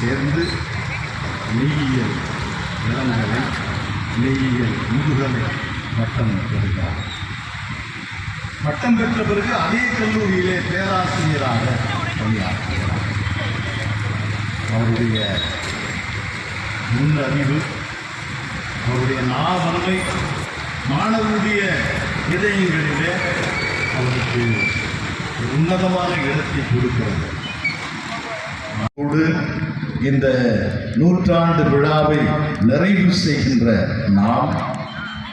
சேர்ந்து மெய்யியல் இளங்கலை மெய்யியல் முதுகலை பட்டம் பெறுகிறார். பட்டம் பெற்ற பிறகு அதே கல்லூரியிலே பேராசிரியராக பணியாற்றுகிறார். அவருடைய முன் அறிவு அவருடைய நாவன்மை மாணவருடைய இதயங்களிலே அவருக்கு உன்னதமான இடத்தை கொடுக்கிறது. அதோடு இந்த நூற்றாண்டு விழாவை நிறைவு செய்கின்ற நாம்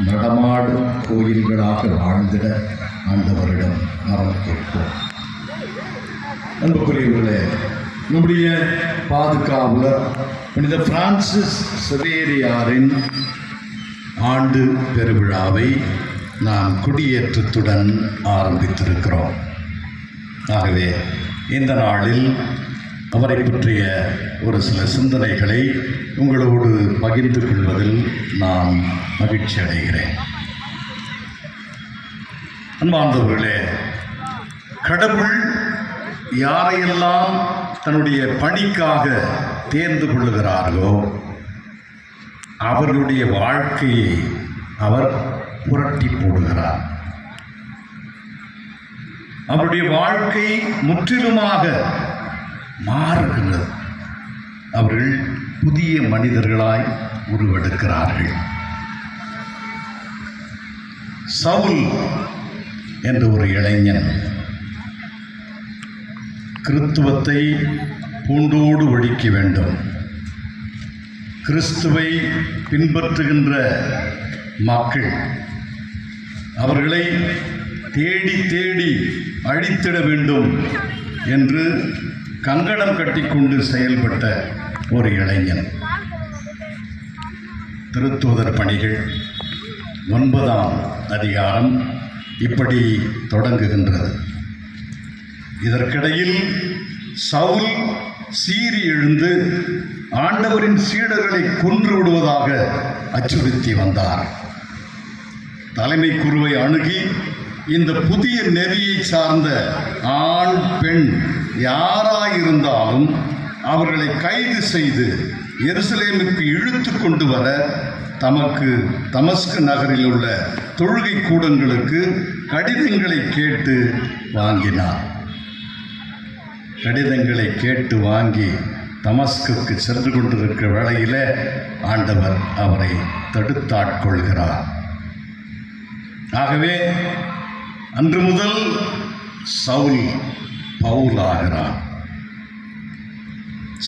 நடமாடும் கோயில்களாக வாழ்ந்திட ஆண்டவரிடம் மரம் கேட்போம். அன்புக்குரியவர்களே நம்முடைய பாதுகாவலர் புனித பிரான்சிஸ் செவேரியாரின் ஆண்டு பெருவிழாவை நாம் குடியேற்றத்துடன் ஆரம்பித்திருக்கிறோம். ஆகவே இந்த நாளில் அவரை பற்றிய ஒரு சில சிந்தனைகளை உங்களோடு பகிர்ந்து கொள்வதில் நான் மகிழ்ச்சி அடைகிறேன். அன்பார்ந்தவர்களே கடவுள் யாரையெல்லாம் தன்னுடைய பணிக்காக தேர்ந்து கொள்ளுகிறார்களோ அவர்களுடைய வாழ்க்கையை அவர் புரட்டி போடுகிறார். அவருடைய வாழ்க்கை முற்றிலுமாக மாறுகிறது. அவர்கள் புதிய மனிதர்களாய் உருவெடுக்கிறார்கள். சவுல் என்ற ஒரு இளைஞன் கிறித்துவத்தை பூண்டோடு ஒழிக்க வேண்டும். கிறிஸ்துவை பின்பற்றுகின்ற மக்கள் அவர்களை தேடி தேடி அழித்திட வேண்டும் என்று கங்கணம் கட்டிக்கொண்டு செயல்பட்ட ஒரு இளைஞன். திருத்தூதர் பணிகள் ஒன்பதாம் அதிகாரம் இப்படி தொடங்குகின்றது. இதற்கிடையில் சவுல் சீறி எழுந்து ஆண்டவரின் சீடர்களை கொன்று விடுவதாக அச்சுறுத்தி வந்தார். தலைமை குருவை அணுகி இந்த புதிய நெறியை சார்ந்த ஆண் பெண் யாராயிருந்தாலும் அவர்களை கைது செய்து எருசலேமுக்கு இழுத்து கொண்டு வர தமக்கு தமஸ்கு நகரில் உள்ள தொழுகை கூடங்களுக்கு கடிதங்களை கேட்டு வாங்கினார். கடிதங்களை கேட்டு வாங்கி தமஸ்குக்கு சென்று கொண்டிருக்கிற வேளையில் ஆண்டவர் அவரை தடுத்தாட்கொள்கிறார் ஆகவே அன்று முதல் சவுல் பவுல் ஆகிறான்